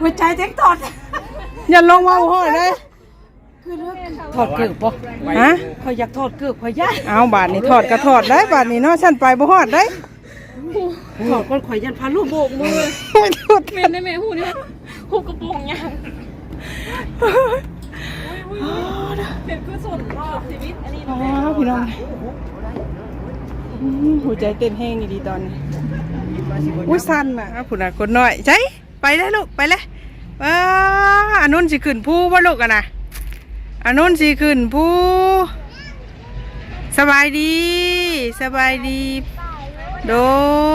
หัวใจเจ๊งถอดอย่าลงมาหอดเลยถอดเกือบบ่ฮะคอยอยากถอดเกือบคอยยากเอาบาทนี้ถอดก็ถอดได้บาทนี้เนาะฉันไปบ่ฮอดได้ถอดก่อนข่อยยันพาลูกโบกมือไม่ถอดเมนได้ไหมหูนี่หูกระโปรงยางเป็นคือส่วนรอบชีวิตอันนี้อ๋อพี่น้องอืมหัวใจเต้นแห้งอีดีตอนนี้อุ้ยสั่นน่ะผู้น่ะคนน้อยใจ ไปเลยลูกไปเลยว้าอันนู้นสิขึ้นผู้บ่าลูกอะนะอันนู้นสิขึ้นผู้สบายดี สบายดี โด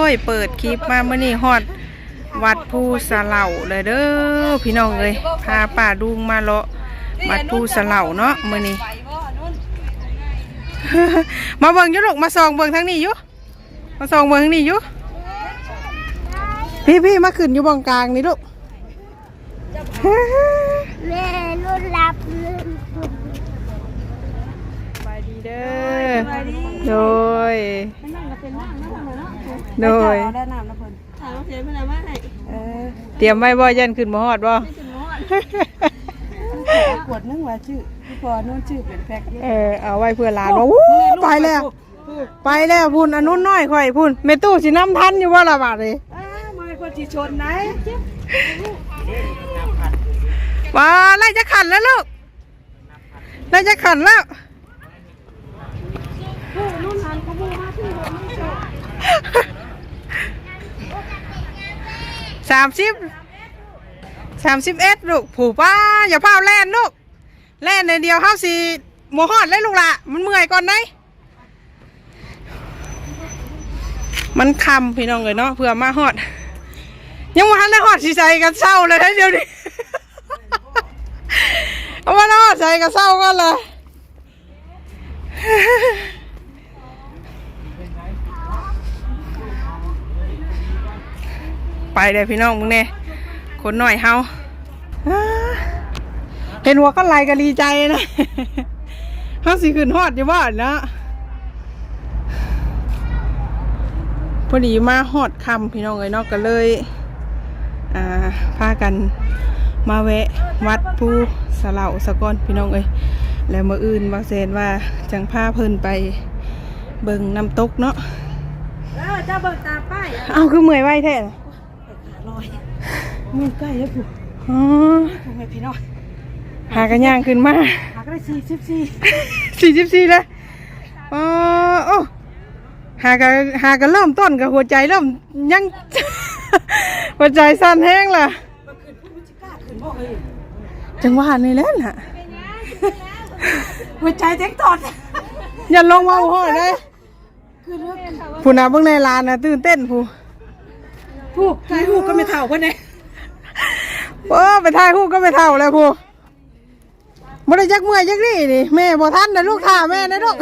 ยเปิดคลิปมาเมื่อนี้ฮอด วัดภูสะเหล่าเลยเด้อพี่น้องเลยพาป่าดุงมาเลาะวัดภูสะเหล่าเนาะเมื่อนี้มาเบิ่งยุลูกมาส่องเบิ่งทางนี้ยู่มาส่องเบิ่งทางนี้ยู่ พี่พี่มาขึ้นอยู่บังกลางนี่ลูกแม่รุ่นรับรุ่นสบายดีเด้อโดยโดยได้น้ำนะเพิ่นถามว่าเสียเป็นอะไรบ้างไหนเออเตรียมไว้บ่ยันขึ้นบ่ฮอดบ่ขวดนึงว่าชื่อพี่พอนู่นชื่อเป็นแพ็คเออเอาไว้เพื่อหลานว่าวู้ไปแล้ว ไปแล้วพุ่นอันนู้นน้อยข่อยพุ่นเมตู้สิน้ำทันอยู่ว่าละบาทเลย อ้ามาคนที่ชนไหนว้าไล่จะขันแล้วลูกไล่จะขันแล้วสามสิบสามสิบเอ็ดลูกผูป้าอย่าพาวแล่นลูกแล่นในเดียวเข้าสีโมฮอดเลยลูกละมันเมื่อยก่อนไหมมันคำพี่น้องเลยเนาะเพื่อมาฮอด ยังมาทันได้ฮอดสีใจกันเศร้าเลยเดี๋ยวนี้เอามาฮอดใสกันเศร้ากันเลยไปเลยพี่น้องมึงเนี่ยคนหน่อยเฮาเห็นหัวก็ไล่ก็ดีใจนะเฮาสิขึ้นฮอดอยู่บ้านนะพอดีมาฮอดคำพี่น้องเอ้ยเนาะก็เลย พากันมาแวะวัดภูสะเหล่าสะก้อนพี่น้องเอ้ยแล้วมื่ออื่นบางเซนว่าจังพาเพิ่นไปเบิ่งน้ำตกเนาะเออเจ้าเบิกตาป้ายอะเอาคือเมื่อยไว้แท้น่ะลอยมือใกล้แล้วผู้อ๋อทำไมพี่น้องหากันย่างขึ้นมาหาก็ได้สี่สิบสี่สี่สิบสี่เลยอ๋อโอ้หากันหากันเริ่มต้นกับหัวใจเริ่มยัง หัวใจสั่นแห้งล่ะมาขึ้นผู้วิจิกล้าขึ้นบ่เฮ้ยจังหวะนี่แหละน่ะหัวใจเจ๊งถอดอย่าลงมาหัวเลยคือเรื่องผู้น่ะเบิ่งในลานน่ะตื่นเต้นผู้ผู้ถ่ายรูปก็ไม่เท่าเพิ่นเลยโอ้ไปถ่ายรูปก็ไม่เท่าเลยผู้บ่ได้จักเมื่อยจักนี่นี่แม่บ่ทันนะลูกท่าแม่นะลูก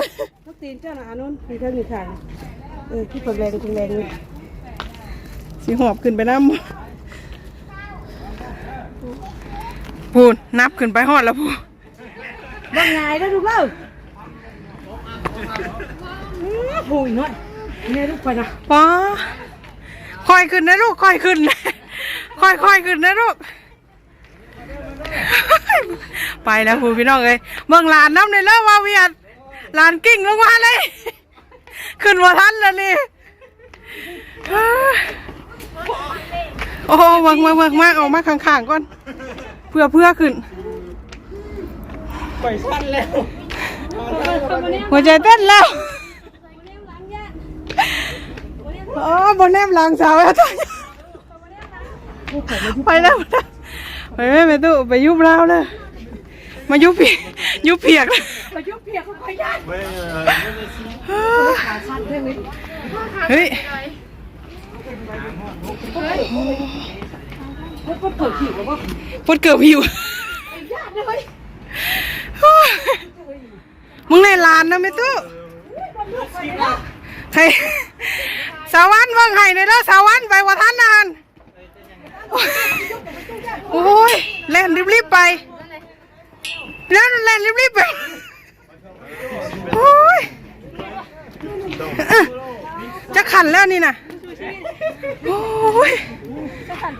ลูกตีนเจ้าหน้านุ่นมีเท่ามีทางเออที่คนแรงคนแรงนี่ สิหอบขึ้นไปน้ำพูนนับขึ้นไปฮอดแล้วพูว่าไงได้ลูกเอ้าผู้อีกหน่อยเนี่ยลูกไปนะป้าคอยขึ้นนะลูกคอยขึ้นนะคอยคอยขึ้นนะลูกไปแล้วพูพี่น้องเอ้ยเมืองหลานน้ำในเลิกว่าเวียดหลานกิ้งลงมาเลย ขึ้นมาทันแล้วนี่ โอ้เมืองเมืองเมืองมากออกมาข้างๆก่อน เพื่อเพื่อขึ้นไปสั้นแล้วหัวใจเต้นแล้วโอ้บนแนมหลังสาวแล้วไปแล้วไปแม่ไปตู้ไปยุบเราเลยมายุบเปียกยุบเปียกเลยมายุบเพียเขาคอยยันขาสั้นเท่านี้เฮ้ยเขาก็เปิดผิวแล้วก็ปวดเกือบหิวมึงในลานนะไม่ตู้ใครสาวันว่างไห้ในแล้วสาวันไปว่าท่านนานโอ้ยเล่นรีบๆไปเล่นเล่นรีบๆไปโอ้ยจะขันแล้วนี่นะ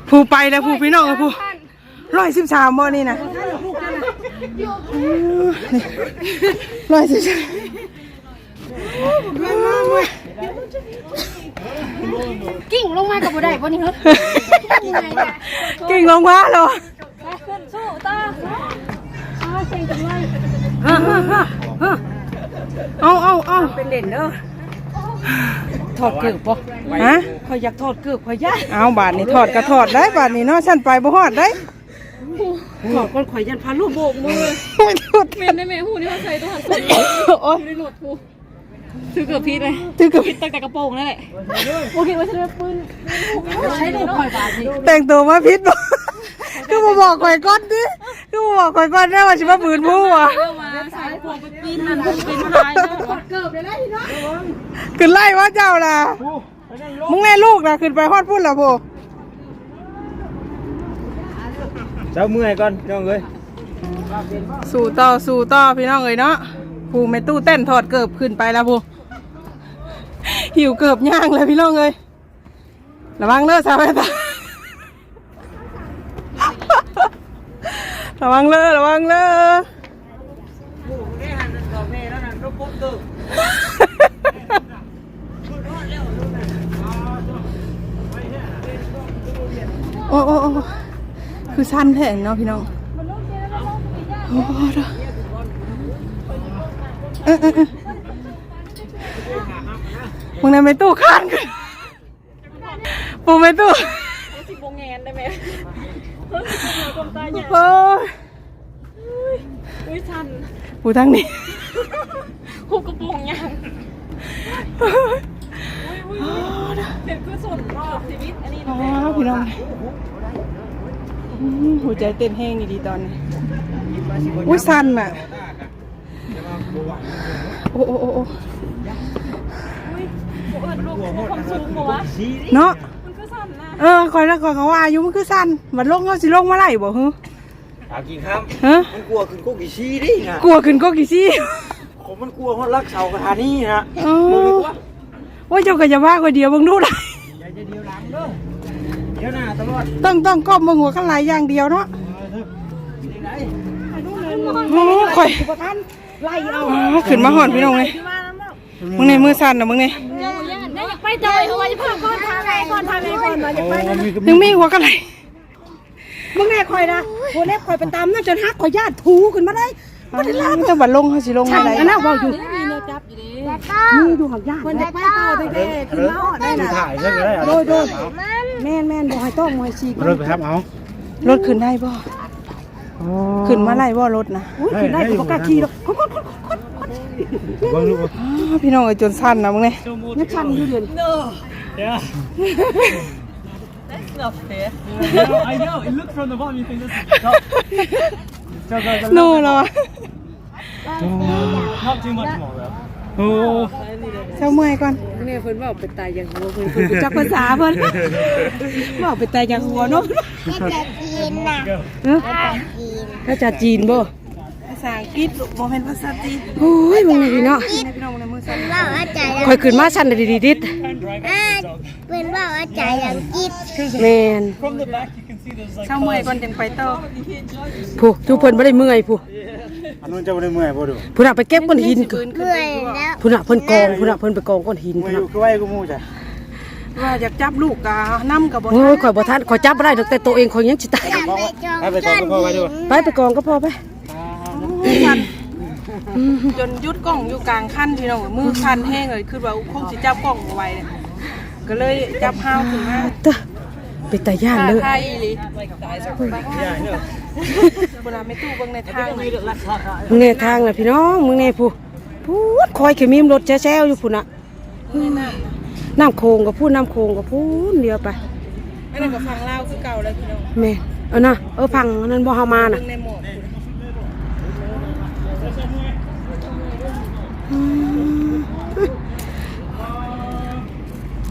ผู้ไปแล้วผู้พี่น้องแล้วผู้ร้อยสิบสามบ่นี่นะร้อยสิบสามกิ่งลงมากับบ่ได้บ่นี่เหรอเก่งลงมาเหรอขึ้นสู้ต่อเอาเอาเอาเป็นเด่นเด้อ ถอดเกือบบ่ฮะคอยอยากถอดเกือบคอยย่านเอาบาทนี่ถอดก็ถอดได้บาทนี่เนาะฉันไปบ่ฮอดได้ถอดก่อนคอยยันพาลูกโบกมือไม่ถอดเมนได้ไหมหูนี่เขาใส่ตัวหันสุดโอ๊ยในรถกู ถือเกือบพีดเลยถือกับพีดตั้งแต่กระโปรงนั่นแหละ โอเคว่าฉันเป็นปืนใช้ลูกคอยบาดนี่แต่งตัวมาพิษบ่คือบ่บอกข่อยก่อนดิคือบ่บอกข่อยก่อนนะว่าสิมาปืนผู้อะเรื่องมาสายพวงไปปีนนั่นพวงปีนท้ายเนาะขึ้นไล่ว่าเจ้าล่ะมึงแน่ลูกน่ะขึ้นไปฮอดพุ่นล่ะโบเจ้าเมื่อยก่อนน้องเอ้ยสู่ต่อสู่ต่อพี่น้องเอ้ยเนาะผู้แม่ตู้เต้นถอดเกิบขึ้นไปแล้วผู้ หิวเกิบย่างเลยพี่น้องเอ้ยระวังเด้อสาวแม่ตาระวังเลยระวังเลยโอ้โอ้โอ้คือสั้นแท้เนาะพี่น้องโอ้เด้อเออเออเออ มึงในไม่ตู้ข้านกันปูไม่ตู้สิบโมงแงนได้ไหมเฮ้ยคนตายเนี่ยโอ้ยอุ้ยชันปูทั้งนี้หูกระโปรงยังเป็นคือส่วนรอบชีวิตอันนี้อ๋อพี่น้องอืมหัวใจเต้นแห้งดีๆตอนนี้อุ้ยสั่นอะ โอ้โอ้โอ้โอ้อุ้ยโอ้ เอิญลูกความสูงเหรอวะเนาะมันคือสั่นนะเออคอยแล้วคอยเขาว่าอายุมันคือสั่นมันลงเขาสิลงมาไหลบ่ฮึถามกินครับฮะมันกลัวขึ้นกุ๊กกี่ชี้ดินะกลัวขึ้นก็กี่ซี่ ผมมันกลัวเพราะรักเสากระทานี่นะอ๋อว่าเจ้าก็จะว่าคนเดียวเบิ่งดูได้อย่าจะเดียวหลังเด้อเดี๋ยวหน้าตลอดต้องต้องก้มเบิ่งหัวข้างหลายอย่างเดียวเนาะโอ้คอยไล่เอาอ๋อขึ้นมาหอนพี่น้องเลย มึงในมือสั่นนะมึงในไปจอยเอาไว้เพิ่มก่อนทางไหนก่อนทางไหนก่อนโอ้มียังมีหัวกันไหนมึงแน่คอยนะโหเล็บคอยไปตามนั่นจนฮักคอยญาติถูขึ้นมาได้มันจะบัดลงเขาสิลงช่างอะไรอันนั้นเว่าอยู่มีเนื้อจับอยู่ดินี่ดูหักญาติคนจะไปต่อตั้งแต่ขึ้นมาหอดได้น่ะถ่ายใช่ไหมได้โดยโดยแม่นแม่นบ่ให้ต้องบ่ให้ฉีกรถไปครับเอารถขึ้นได้บ่ขึ้นมาไล่บ่รถนะอุ้ยขึ้นได้ก็บ่กล้าขี่หรอกคนคนคนคน เบิ่งลูกอ๋อพี่น้องเอ้ยจนสั่นนะมึงเนี่ย นักชันอยู่เดือนเดี๋ยว I know it looks from the bottom you think this is top เจ้าก็โน่เหรอ not too much more though โอ้เจ้าเมื่อยก่อนเนี่ยเพิ่นเว่าเป็นตายอย่างหัวเพิ่นเพิ่นรู้จักภาษาเพิ่นเว่าเป็นตายอย่างหัวเนาะก็จะกินน่ะเอ้อก็จะกินภาษาจีนบ่ภา ษาอังกฤษบ่แม่นภาษาจีนโอ้ยมึงนี่เนาะพี่น้องในมือสั่นว่าอาจารย์คอยขึ้นมาชันได้ดีๆดิดอ่าเป็นว่าอาจารย์ยังกินแม่น from the back you can see there's like เจ้าเมื่อยก่อนจังไปต่อผู้ทุกเพิ่นบ่ได้เมื่อยผู้อันนู้นจะบ่ได้เมื่อยบ่ดูผู้น่ะไปเก็บก้อนหินเมื่อยแล้วผู้น่ะเพิ่นกองผู้น่ะเพิ่นไปกองก้อนหินเมื่อผู้ยอน่ะยู่คือไว้กูมูจ้ะว่าอยากจับลูกกะนำกับบ่โอ้ยข่อยบ่ทันข่อยจับบ่ได้ดอกแต่ตัวเองข่อยยังสิตายไปจองให้ไปต่อไปพ่อไว้ด้วยไปไปกองก็พอไป สั่นจนยุดกล้องอยู่กลางคันพี่น้องมือคันแห้งเลยคือว่าคงสิจับกล้องเอาไว้เนี่ยก็เลยจับห้าวขึ้นมาเตะไปตาย่านท่าเลยไทยอีหลีเวลาไม่ตู้เบิ่งในทางนี่มึงแน่ทางน่ะพี่น้องมึงแน่ผู้พูดคอยเขมีมรถแช่ๆอยู่พุ่นน่ะน้ำโคงกับพูดน้ำโคงกับพูดเดียวไปอันนั้นก็ฟังเล่าวคือเก่าเลยพี่น้องแม่นเออนะเออพังอันนั้นบ่เฮามาน่ะ เบิ่งใน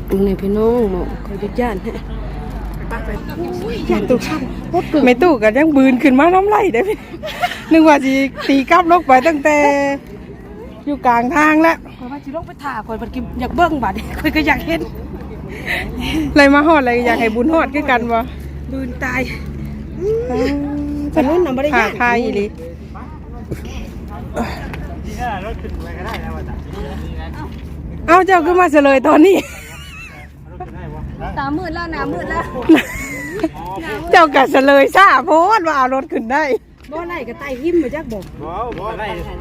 หมอกมึงแน่พี่น้องหมอคอยยึดย่านให้อย่าตู้ไม่ตู้ก็ยังบืนขึ้นมาน้ำไหลได้พี่นึกว่าสิตีกลับลกไปตั้งแต่ อยู่กลางทางแล้วข่อยว่าสิลงไปถ่าข่อยบัดกินอยากเบิ่งบัดนี้ข่อยก็อยากเห็นอะไรมาฮอดอะไรอยากให้บุญฮอดกันบ่บืนตายอันนู้นน่ะบ่ได้ย่านทายอีหลี น้ารถขึ้นไปก็ได้แล้วว่าจ้ะเอ้าเจ้าขึ้นมาเฉลยตอนนี้ รถขึ้นได้บ่ตามืดแล้วหนามืดแล้วเจ้ากัเฉลยซะโพดว่าเอารถขึ้นได้ บ่ไล่ก็ไต่หิมมาจักบอกบ่บ่ได้มัน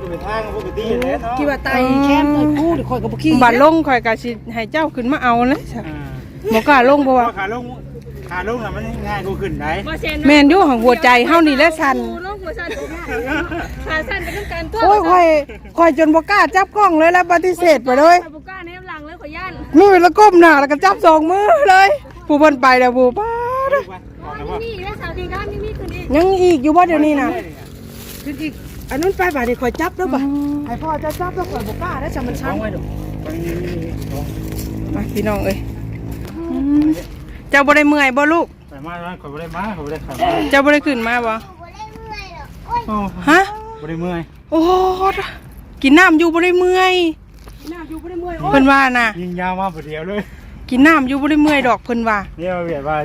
ก็เป็นทางปกติแหละเนาะคิดว่าไต่แคมไต่คู่ดิข่อยก็บ่ขี่บัดลงข่อยก็สิให้เจ้าขึ้นมาเอาเลยจ้ะอ่าบ่กล้าลงเพราะว่าขาลงขาลงน่ะมันง่ายกว่าขึ้นได้มาเซนแม่นอยู่ของหัวใจเฮานี่แหละสั่นกูล งหัวสั่นขาสั่นไปต้องการตัวโอ้ยข่อยข่อยจนบ่กล้าจับกล้องเลยแล้วปฏิเสธไปเลยไปบุก้าในน้ำหลังเลยขอย่านมือแล้วก้มหน้าแล้วก็จับสองมือเลย ผู้เพิ่นไปแล้วผู้ป้าดนี่นี่สาวดีด้านนี่นี่คือนี่ยังอีกอยู่บ่เดี๋ยวนี้น่ะจริงๆอันนู้นไปบ่านี่ข่อยจับแล้วบ่ให้พ่อจะจับแล้วข่อยบ่กล้าแล้วจะมันชันมาพี่น้องเอ้ยอืมเจ้าบ่ได้เมื่อยบ่ลูกไปมาแล้วข่อยบ่ได้มาข่อยบ่ได้ขับเจ้าบ่ได้ขึ้นมาบ่ โอ้ยโอ้ฮะบ่ได้เมื่อยโอ้กินน้ำอยู่บ่ได้เมื่อยน้าอยู่บ่ได้เมื่อยเพิ่นว่าน่ะยิงยาวมาผู้เดียวเลยกินน้ำอยู่บ่ได้เมื่อยดอกเพิ่นว่าเนี่ยเวียดว่า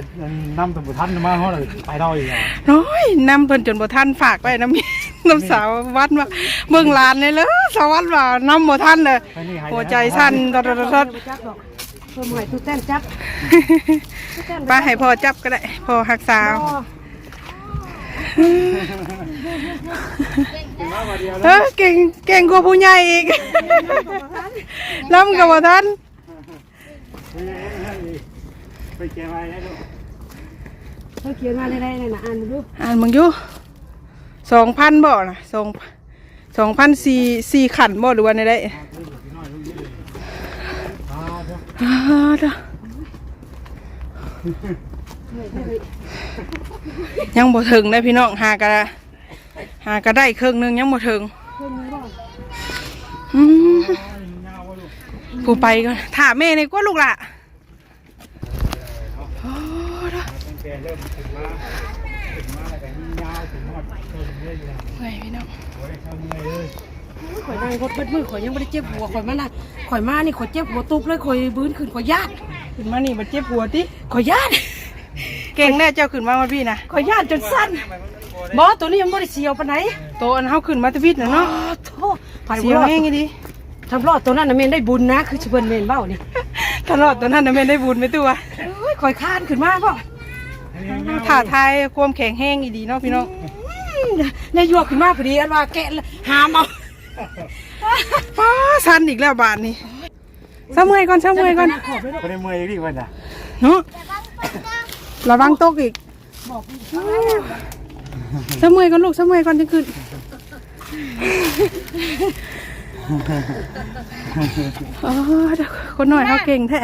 น้ำตำบุทันมาเฮาเลยไปเท่าอีกอะน้อยน้ำเพิ่นจนบ่ทันฝากไว้น้ำน้ำสาววัดว่าเบิ่งหลานเลยเลยสาววัดว่าน้ำบ่ทันเลยไปนี่ให้หัวใจสั่นตอดบ่ๆจับดอกเพิ่นเมื่อยตู้แต้นจับๆป้าให้พ่อจับก็ได้พ่อหักสาว เออเก่งเก่งกว่าผู้ใหญ่อีกล้ำกับว่าท่านไปแกไว้ได้ลูกเพิ่นเขียนมาได้ได้น่ะอ่านดูอ่านมึงอยู่สองพันบ่นะสองสองพันสี่สี่ขันบ่หรือว่าในได้อ่าเด้อ ยังบ่ถึงได้พี่น้องหากระหากระได้ครึ่งหนึงยังบ่ถึงอืมผู้ไปก็ถามแม่ในกว่าลูกล่ะโอ้เด้อแกเริ่มถึงมาถึงมาแล้วก็ยิงยาวถึงหมดเริ่มเรื่อยอยู่แล้วไงพี่น้องบ่ได้เข้าเมื่อยเลยข่อยนั่งรถเบิดมือข่อยยังบ่ได้เจ็บหัวข่อยมาน่ะข่อยมานี่ข่อยเจ็บหัวตุบเลยข่อยบื้นขึ้นข่อยญาติขึ้นมานี่มาเจ็บหัวติข่อยญาติ เก่งแน่เจ้าขึ้นมาวันพี่นะข่อยญาติจนสั้นบ่ตัวนี้ยังบ่ได้เสียวปานไหนโตอันเฮาขึ้นมาแตะวิทย์น่ะอ๋อเนาะโธ่ไผเสีบ่ยวรอดแห้งอีดีทำรอดตัวนั้นน่ะแม่นได้บุญนะ คือสิเพิ่นแม่นเว้านี่ตลอดตอนนั้นน่ะแม่นได้บุญไหมตัวเอ้ยข่อยคานขึ้นมาบ่ถ่าทายความแข็งแห้งอีดีเนาะพี่น้องเนี่ยยวกขึ้นมาพอดีอันว่าแกะหามเอาป้าสันอีกแล้วบาทนี่ซะเมื่อยก่อนซะเมื่อยก่อนขอบเลยบ่ได้เมื่อยอีกดิเพิ่นน่ะเนาะ ระวังตกอีกซะเมื่อยก่อนลูกซะเมื่อยก่อนจะขึ้นอ๋อเด้อคนหน่อยเขาเก่งแท้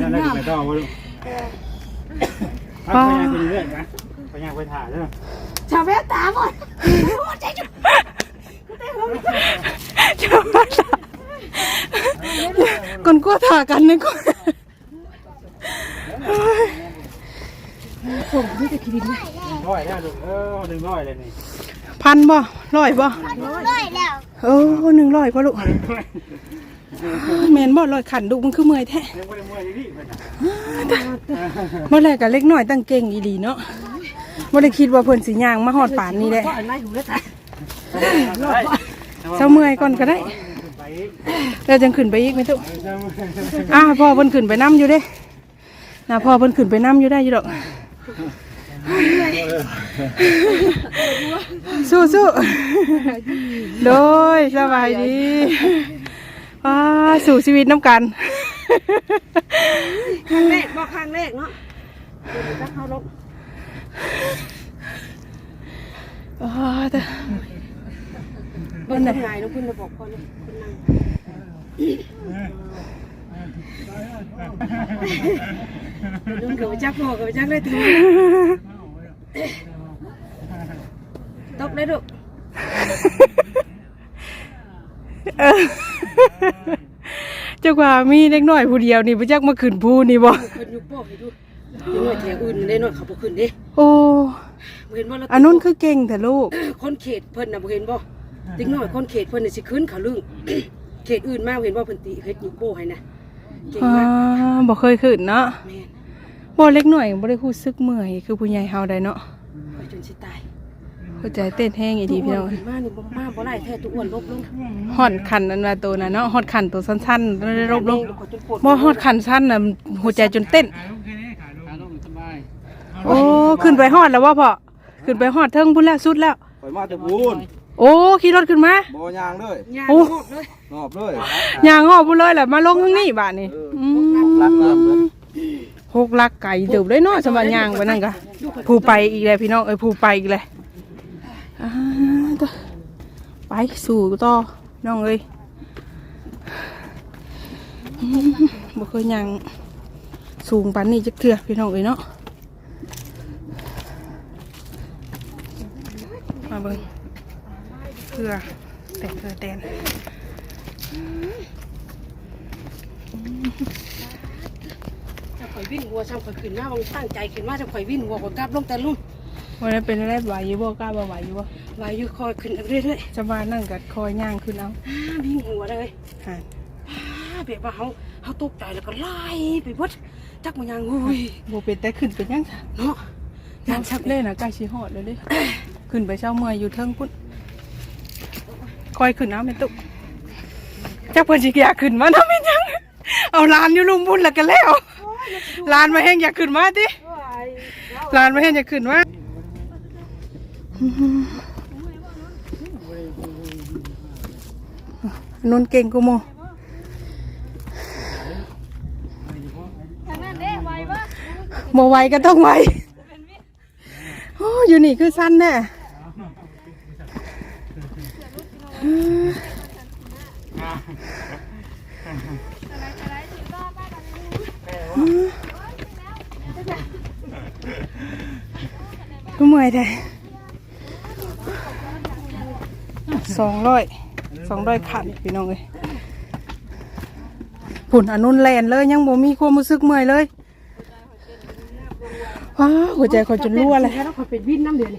นั่นแหละก็ไปต่อบ่ลูกเอาไปย่างไปเรื่อยๆนะไปย่างไปถ่ายเด้อชาวแววตาบ่โอ้ใจจุดชาวบ้านคนกลัวถ่ากันนึกว่า ผมนี่จะคิดดิร้อยแล้วลูกเออหนึ่งร้อยเลยนี่พันบ่ร้อยบ่ด้วยแล้วโอ้หนึ่งร้อยพ่อลูกแมนบ่ร้อยขันลูกมันคือเมื่อยแท้ยังบ่ได้เมื่อยอีกดิเพิ่นน่ะเมื่อแรกกับเล็กน้อยตั้งเก่งอีดีเนาะบ่ได้คิดว่าเพิ่นสิย่างมาฮอดป่านนี้แหละก็อันไหนหูแล้วตาเช้าเมื่อยก่อนก็ได้ไปอีกแล้วจังขึ้นไปอีกไหมตุ๊เจ้ามืออ้าวพ่อเพิ่นขึ้นไปนํอยู่เด้ น่ะพ่อเพิ่นขึ้นไปนํอยู่ได้อยู่ดอกสู้สู้ๆโดยสบายดีว้าสู่ชีวิตน้ำกันครั้งแรกบ่ครั้งแรกเนาะเดี๋ยวจะเข้าลงอ๋อแต่เบิ่งไงน้องคุณจะบอกพ่อเลยคุณนั่ง ลุงกิดจักพ่อกิดจักได้ถึงตบเลยลูกเจ้าว่ามีเล็กน้อยผู้เดียวนี่บ่จักมาขึ้นผู้นี่บ่เพิ่นยุบโป้ให้ดูเดี๋ยวหน่อยแถวอื่นได้หน่อยเขาบ่ขึ้นเด้โอ้เห็นว่อันนู้นคือเก่งแต่ลูกคนเขตเพิ่นน่ะบ่เห็นบ่ติ๊กน้อยคนเขตเพิ่นน่ะสิขึ้นเขาลึงเขตอื่นมาเห็นว่เพิ่นติเฮ็ดยุบโป้ให้นะ เก่งอ่มากาบ่เคยขึ้นเนาะแม่นบ่เล็กหน่อยบ่ได้รู้สึกเมื่อยคือผู้ใหญ่เฮาได้เนาะไปจนสิตายหัวใจเต้นแห้งอีดีพี่น้องขึ้นมานี่บ่มาบ่ได้แท้ตัวอ้วนลบลงฮอดขันอันว่าตัวน่ะเนาะฮอดขันตัวสั้นๆแล้วได้รบลงขอจนปวดบ่ฮอดขันสั้นน่ะหัวใจจนเต้น ขาลงแค่นี้ขาลงขาลงสบายโอ้ขึ้นไปฮอดแล้วว่าพ่อขึ้นไปฮอดเทิงพุ่นแล้วสุดแล้ว ข่อยมาแต่พูน โอ้ขี่รถขึ้นมา บ่ยางเลยย่างโอ้ หมดเลยนอบเลย ย่างฮอดพุ่นเลยแหละมาลงข้างนี้บาดนี้อืมรักน้ำเลยหกลักไก่เติบเลยเนาะสำหรับย่างไปนั่นก็ผู้ไปอีกแล้วพี่น้องเอ้ยผู้ไปอีกแล้วอ่าต่อไปสู่ต่อน้องเอ้ยอืมบ่เคยย่างสูงปานนี้จักเทื่อพี่น้องเอ้ยเนาะมาเบิ่ง เทื่อแต่เทื่อแตนจะข่อยวิ่งหัวซ้ำข่อยขึ้นมาบางตั้งใจขึ้นมาจะข่อยวิ่งหัวข่อยกลับลงแต่ลุ่มวันนั้นเป็นอะไรไหวอยู่บ่กล้าบ่ไหวอยู่บ่วายุคอยขึ้นเรื่อยจะมานั่งกัดคอยย่างขึ้นเอาวิ่งหัวเลยห่านอ่าแบบว่าเฮาเฮาตกใจแล้วก็ไล่ไปบดจักมันยังอุ้ยบ่เป็นแต่ขึ้นเป็นยังค่ะเนาะงานชักเล่นนะใกล้สิฮอดแล้วเด้ขึ้นไปเช้าเมื่อยอยู่เทิงพุ่น คอยขึ้นเอาแม่ตุ๊กจักเพิ่นสิอยากขึ้นมาทำเป็นยังเอาลานอยู่ลุมพุ่นแล้วกันแล้วลานมาแห้งอยากขึ้นมาติลานมาแห้งอยากขึ้นมานุ่นเก่งกูโมโมไวก็ต้องไวโอ้อยู่นี่คือสั้นแน่ ก็เมื่อยได้สองร้อยสองร้อยขันพี่น้องเลยผุนอนุนแลนเลยยังบ่มีความรู้สึกเมื่อยเลยว้าวหัวใจคนจนรั่วเลยแล้วข่อยเป็นวิ่งน้ำเดือน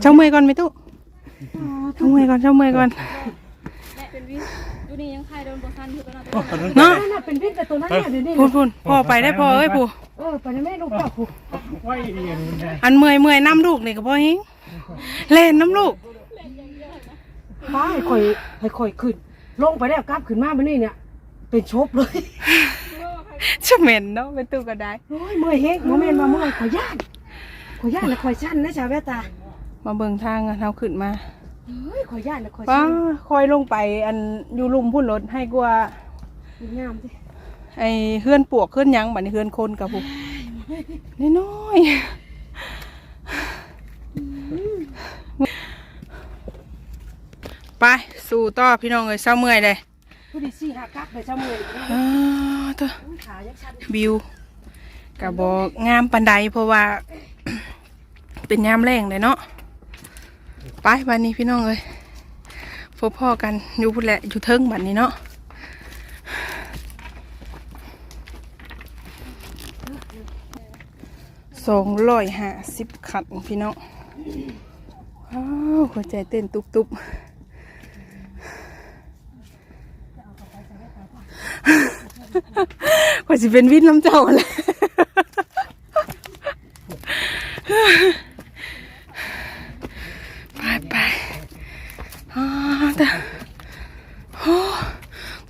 เช่าเมื่อยก่อนไหมตุ๊ เช่าเมื่อยก่อนเช่าเมื่อยก่อนและเป็นวิดูนี่ยังใครโดนบทันอยู่กันเนาะเนาะนั่นน่ะเป็นวิ่งแต่ตัวนั้นน่ะเดี๋ยวนี้พูนพูนพอไปได้พอเอ้ยผู้เออไปนะแม่ลูกเจ้าผู้ไว้ดีอันนู้นได้อันเมื่อยเมื่อยน้ำลูกนี่ก็พอเฮงเล่นน้ำลูกฟ้าให้ข่อยให้ข่อยขึ้น ลงไปแล้วกลับขึ้นมาบัดนี้เนี่ย เป็นชบเลยจะเหม็นเนาะเป็นตู้ก็ได้โอ้ยเมื่อยเฮงโมเมนต์มาเมื่อยข่อยย่านข่อยย่านแล้วข่อยชันนะชาวแววตามาเบิ่งทางกันเราขึ้นมา เฮ้ยข่อยย่านแล้วข่อยว้าชันคอยลงไปอันอยู่ลุมพุ่นรถให้กว่างามสิไอ้เฮือนปวกเฮือนหยังบัดนี้เฮือนคนกับผู้น้อยๆไปสู่ต่อพี่น้องเอ้ยเศร้าเมื่อยเลยผู้ดีสี่หากักไปเจ้าเมื่อยอ้าวเถอะขายังชันวิวกับบอกงามปันใดเพราะว่า เป็นยามแรงเลยเนาะ ไปบันนี้พี่น้องเลยพบพ่อกันอยู่พุ่นแหละอยู่เทิงบันนี้เนาะสองร้อยห้าสิบขันพี่น้องว้าวหัวใจเต้นตุบๆกว่าจะเป็นวินน้ำเจ้าเลย ไปไปอ่าแต่โอ้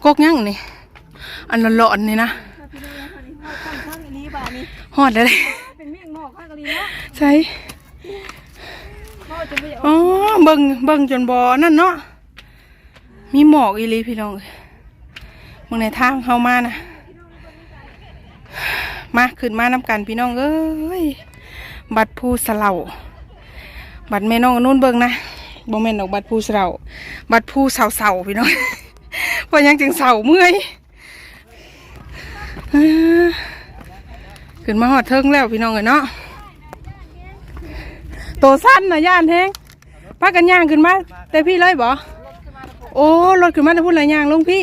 กก ยังนี่อันหลอนๆนี่นะพี่น้องคนนี้ข้างข้างนี้บ้านี้หอดเลยเป็นเมี่ยงหมอกข้างกะลีเนาะใช่พ่อจะไม่เอาอ๋อเบิ่งเบิ่งจนบอนั่นเนาะมีหมอกอีหลีพี่น้องเอ้ยเมื่อในทางเข้ามานะมาขึ้นมาน้ำกันพี่น้องเอ้ยบัตรผู้สะเหลาบัตรแม่น้องนุ่นเบิ่งนะบ่แม่นดอกบัตรผู้สะเหลาบัตรผู้เสาเสาๆพี่น้อง เพรายังจึงเสาเมื่อยขึ้นมาหอดเทิงแล้วพี่น้องเอ้ยเนาะโตสั้นนะย่านแฮงพากันย่างขึ้นมา แต่พี่เลยบ่โอ้รถขึ้นมาแต่พูดหลายอย่างลงพี่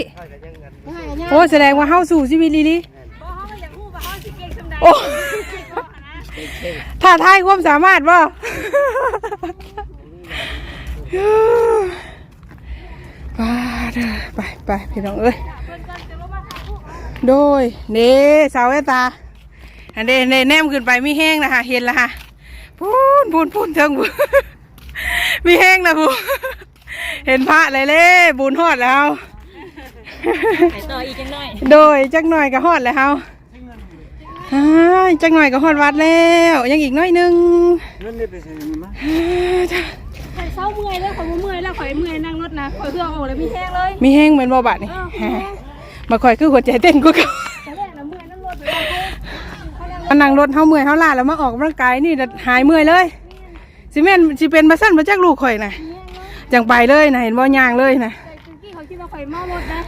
โอ้แสดงว่าเฮาสู่ชีวิตลีลีบ่เขาก็อยากรู้ว่าเขาสิเก่งสำใดโอ้ถ้าทายความสามารถบ่ ไปเด้อไปไปพี่น้องเอ้ยเพิ่นกันจะลงมาทางผู้โดยเด้สาวเอตาอันเดเดแนมขึ้นไปมีแห้งนะคะเห็นแล้วค่ะพูนพูนพูนเทิงบุมีแห้งนะพูเห็นพระเลยเล่บุญฮอดแล้วไปต่ออีกจังหน่อยโดยจักหน่อยก็ฮอดแล้วอ้ายจักหน่อยก็ฮอดวัดแล้ว ยังอีกหน้อยหนึงเงินนี่ไปใส่มันมา ข่อยเศร้าเมื่อยแล้วข่อยบ่เมื่อยแล้วข่อยเมื่อยนั่งรถนะข่อยเครื่องออกเลยมีแห้งเลยมีแห้งเหมือนบ่บาดนี่มาคอยคือหัวใจเต้นกูกันแต่แรกนะเมื่อยนั่งรถไปเลยมานั่งรถเฮาเมื่อยเฮาล้าแล้วมาออกกำลังกายนี่น่ะหายเมื่อยเลยสิแม่นสิเป็นมาสั้นมาจักลูกข่อยน่ะจังไปเลยนะเห็นบ่ย่างเลยนะแต่จริงๆเขาคิดว่าข่อยเมารถนะ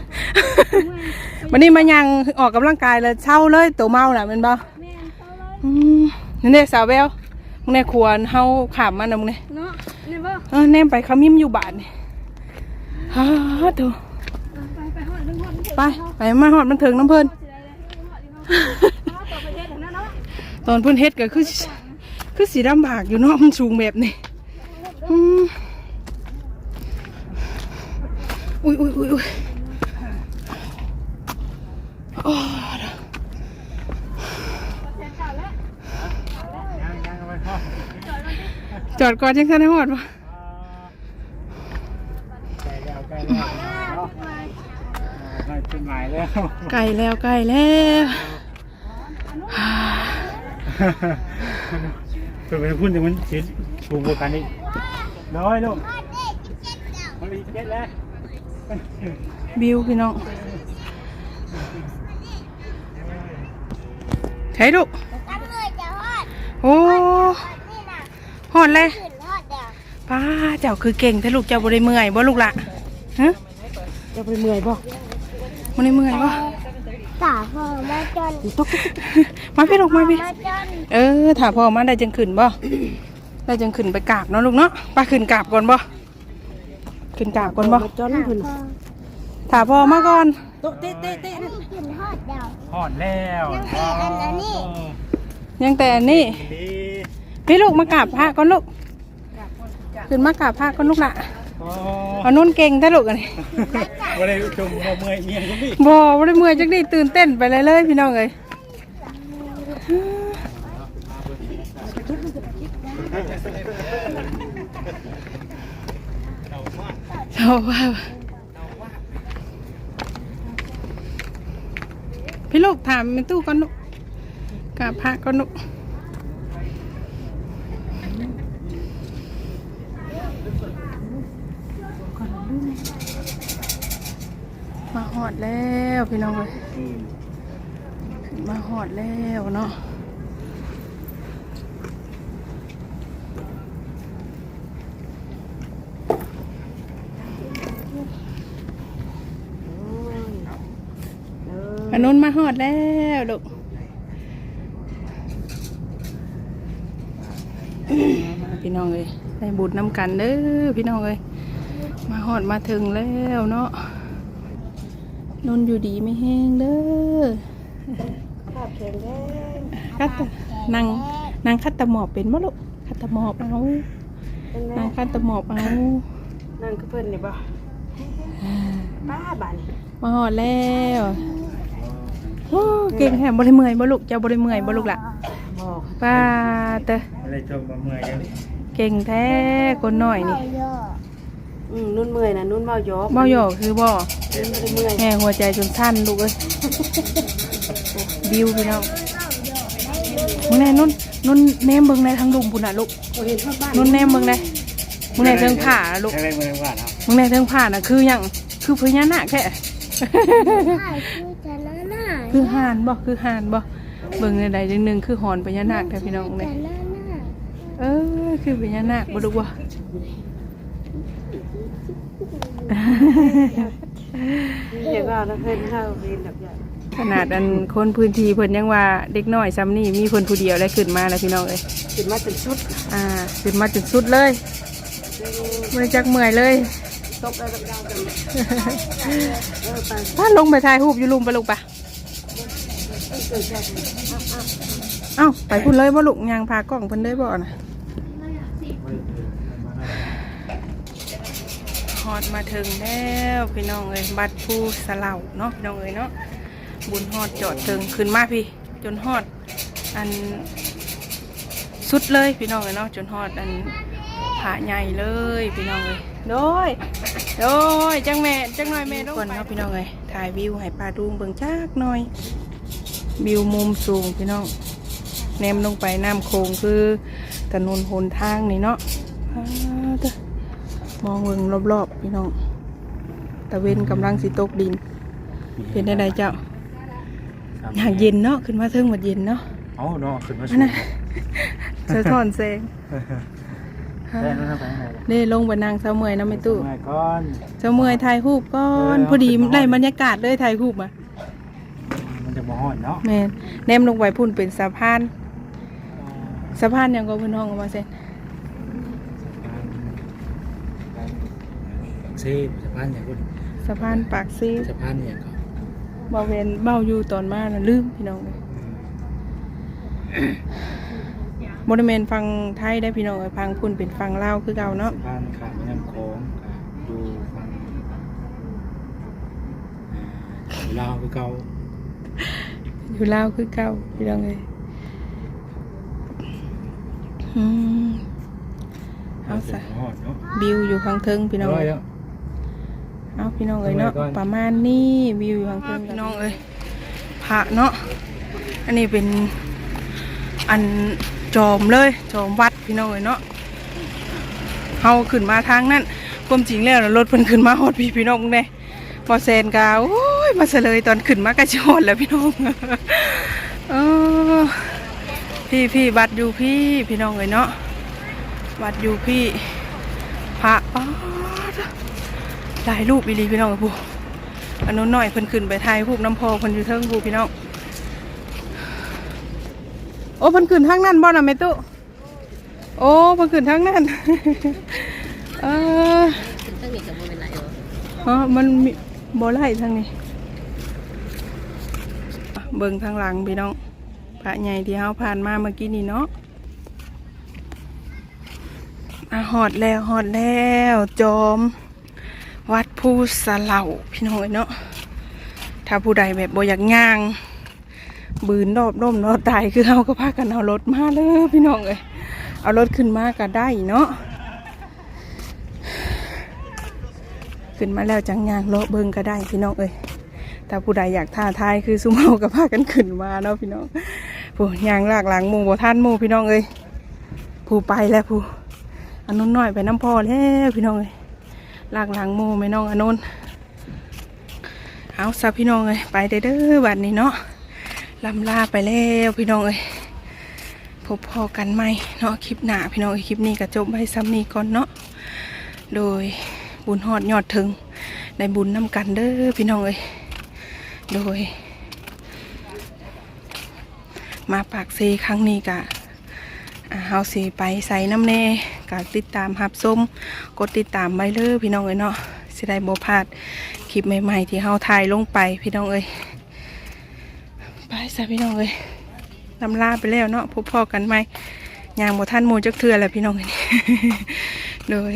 วันนี้มายังออกกำลังกายเลยเช่าเลยตัวเมาน่ะแมันบ่แม่นเศร้าเลยอืมนี่เด้สาวแววมึงในควรเฮาขามมันนะมึงเนี่ยเนาะ นี่บ่เออแนมไปเขามิมอยู่บ้านนี่ฮ่าโถไปไปหอดนึงหอดนึงไปไปมาหอดมันถึงน้ำเพิ่นต่อประเทศนะเนาะตอนเพิ่นเฮ็ดก็คือคือสีดำบากอยู่เนาะมันสูงแบบนี้อืมอุ้ยอุ้ยอุ้ยอุ้ยโอ้ ยังยังเอาไปพ่อ จอดก่อนยังทันได้หอดปะใกล้แล้วใกล้แล้วเนาะไม่เป็นหมายแล้วไก่แล้วไก่แล้วเป็นไปพูดถึงมันชิ้นปลูกบัวกันอีกน้อยลูกมันอีกเจ็ดแล้วบิวพี่น้องใช่ลูกตั้งเลยจะฮอดโอ้นี่นะห อดเลยขึ้นฮอดเดียวป้าเจ้าคือเก่งแต่ลูกเจ้าบริเมื่อยบ่ลูกละฮะจะไปเมื่อยบ่บริเมื่อยบ่ตาพ่อมาจนมาพี่ลูกมาพี่มาจนเออถ้าพ่อมาได้จังขึ้นบ่ได้จังขึ้นไปกราบเนาะลูกเนาะป้าขึ้นกราบก่อนบ่ขึ้นกราบก่อนบ่จอนเพิ่นพ่อถ้าพ่อมาก่อนโต๊ะเตะเตะเตะนี่ขึ้นฮอดเดียวหอดแล้วยังแต่อันนี้ยังแต่อันนี้ดี พี่ลูกมากราบพระก่อนลูกขึ้นมากราบพระก่อนลูกละโอ้เอานุ่นเก่งแต่ลูกอันนี้ไม่ได้จุ่มบ่เมื่อยเงี้ยยังดิบ่บ่ได้เมื่อยจักนี่ตื่นเต้นไปเลยเลยพี่น้องเอ้ยชอบว่าพี่ลูกถามเป็นตู้ก่อนลูกกราบพระก่อนลูกมาห อดแล้วพี่น้องเลยมาหอดแล้วเนาะอันนู้นมาหอดแล้วลูกมาพี่น้องเลยได้บุญน้ำกันเด้อพี่น้องเลยมาหอดมาถึงแล้วเนาะ นนอยู่ดีไม่แห้งเด้อภาพแข็งแรงคัดตะนางนางคัดตะหมอบเป็นบ่ลูกคัดตะหมอบเอา เป็นไงนางคัดตะหมอบเอานั่นคือเพิ่นนี่บ่ป้าบ้านมาหอดแล้วโอ้เก่งแฮมบ่ได้เมื่อยบ่ลูกเจ้าบ่ได้เมื่อยบ่ลูกล่ะบ่ป้าเตออะไรจุ่มบ่เมื่อยยังเก่งแท้คนหน่อยนี่เอาเยอะอืมนุ่นเมื่อยนะนุ่นเมาหยอกบ่หยอกคือบ่ แม่หัวใจจนสั่นลูกเอ้ยบิวพี่น้องมึงแน่นุ่นนุ่นแนมเบิ่งในทางลุมพุ่นน่ะลูกนุ่นแนมเบิ่งได้มึงแน่เทิงผ่าน่ะลูกใช่ไหมเมื่อยว่าเนาะมึงแน่เทิงผ่าน่ะคือหยังคือพญานาคแค่คือห่านบ่คือห่านบ่เบิ่งในใดจังหนึ่งคือหอนพญานาคแท้พี่น้องเนี่ยเออคือพญานาคบ่ลูกบ่ เห็นว่าแล้วเพิ่นเฮาเห็นแบบอย่างขนาดอันคนพื้นที่เพิ่นยังว่าเด็กน้อยซ้ำนี่มีคนผู้เดียวแล้วขึ้นมาแล้วพี่น้องเอ้ยขึ้นมาจนสุดอ่าขึ้นมาจุดสุดเลยบ่ได้จักเมื่อยเลยตกแล้วดาวกันเออไปถ้าลงไปถ่ายรูปอยู่ลุมไปลูกปะเอ้าไปพุ่นเลยบ่ลูกยางพากล้องเพิ่นเลยบ่น่ะฮ อดมาถึงแล้วพี่น้องเอ้ยบัดผู้สะเหล่าเนาะพี่น้องเอ้ยเนาะบุญฮอดจอดถึงขึ้นมาพี่ จนฮอด อันสุดเลยพี่น้องเลยเนาะจนฮอดอันผาใหญ่เลยพี่น้องเลยโดยโดยจังแม่จังหน่อยแม่ต้องคนเนาะพี่น้องเลยถ่ายวิวให้ปลาดุงเบิ่งจักหน่อยวิวมุมสูงพี่น้องแนมลงไปน้ำโขงคือถนนหนทางนี่เนาะอ้าวเด้อ มองเบิ่งรอบๆพี่น้องตะเวนกำลังสิตกดิน เป็นได้ไดเจ้าอยากเย็นเนาะขึ้นมาเทิงหมดเย็นเนาะเอาเนาะขึ้นมาอันน่ะสะท้อนแสงแค่นั้นไปไหนเด้ลงบนนางเสาเมอยนะไม่ตู้มาก่อนเสาเมอยถ่ายรูปก่อนเออพอดีขึ้นมาได้บรรยากาศเลยถ่ายรูปอะมันจะมาห่อนเนาะแม่นแนมลงไปพุ่นเป็นสะพานสะพานหยังก็เพิ่นห้องเอามาเซ็น ซีสะพานอย่างคุณสะพานปากซีสะพานอย่างเขาเบาเวนเบาอยู่ตอนมาน่ะลืมพี่น้องเลยบริเวณฟังไทยได้พี่น้องเอ้ยฟังพุ่นเป็นฟังลาวคือเก่าเนาะสะพานข้ามแม่น้ำโขงดูฝั่งลาวคือเก่าอยู่ลาวคือเก่าพี่น้องเลยอืมเอาซะห่อนเนาะวิวอยู่ข้างเทิงพี่น้องร้อยเอ้ยแล้ว เอาพี่น้องเอ้ยเนาะทำไมก่อนประมาณนี้วิวอยู่ข้างเทิงพี่น้องเอ้ยพระเนาะอันนี้เป็นอันจอมเลยจอมวัดพี่น้องเอ้ยเนาะเฮาขึ้นมาทางนั้นความจริงแล้วน่ะรถเพิ่นขึ้นมาฮอดพี่พี่น้องเด้พอแซนกาโอ้ยมาเสลยตอนขึ้นมากระชอนแล้วพี่น้องเออพี่พี่บัดอยู่พี่พี่น้องเอ้ยเนาะบัดอยู่พี่พระป๊าด ถ่ายรูปอีหลีพี่น้องกับผู้อันนู้นหน่อยเพิ่นขึ้นไปถ่ายรูปน้ำพอเพิ่นอยู่เทิงผู้พี่น้องโอ้เพิ่นขึ้นทางนั้นบ่น่ะแม่ตุโอ้เพิ่นขึ้นทางนั้นเออทางนี้ก็บ่เป็นไรอ๋อมันมีบ่ไล่ทางนี้เบิ่งทางหลังพี่น้องพระใหญ่ที่เฮาผ่านมาเมื่อกี้นี่เนาะอะหอดแล้วหอดแล้ว จอม วัดผู้สะเหล่าพี่น้องเอ้ยเนาะถ้าผู้ใดแบบบ่อยากย่าง บืนรอบร่มรอบตายคือเฮาก็พากันเอารถมาเลยพี่น้องเอ้ยเอารถขึ้นมาก็ได้เนาะขึ้นมาแล้วจังยางเลาะเบิงก็ได้พี่น้องเอ้ยถ้าผู้ใดอยากท้าทายคือสุมเฮาก็พากันขึ้นมาเนาะพี่น้องผู้ยางลากหลังหมู่บ่ท่านหมู่พี่น้องเอ้ยผู้ไปแล้วผู้อันนู้นน้อยไปน้ำพอแล้วพี่น้องเอ้ย ลากหลังโมแม่น้องอนนท์เอาซะพี่น้องเอ้ยไปเด้อบัดนี้เนาะลำลาไปแล้วพี่น้องเอ้ยพบพอกันไหมเนาะคลิปหน้าพี่น้องคลิปนี้ก็จบไว้ซ้ำนี้ก่อนเนาะโดยบุญหอดยอดถึงในบุญน้ำกันเด้อพี่น้องเอ้ยโดย มาปากซีครั้งนี้กะ เฮาสิไปใส่น้ำแน่ก็ติดตามหับส้มกดติดตามไว้เลยพี่น้องเอ้ยเนาะสิได้บ่พลาดคลิปใหม่ๆที่เฮาถ่ายลงไปพี่น้องเอ้ยไปซะพี่น้องเอ้ยลำลาไปแล้วเนาะพบพอกันไหมย่างบ่ท่านโมูจักเทื่อแหละพี่น้องเอ้ยโดย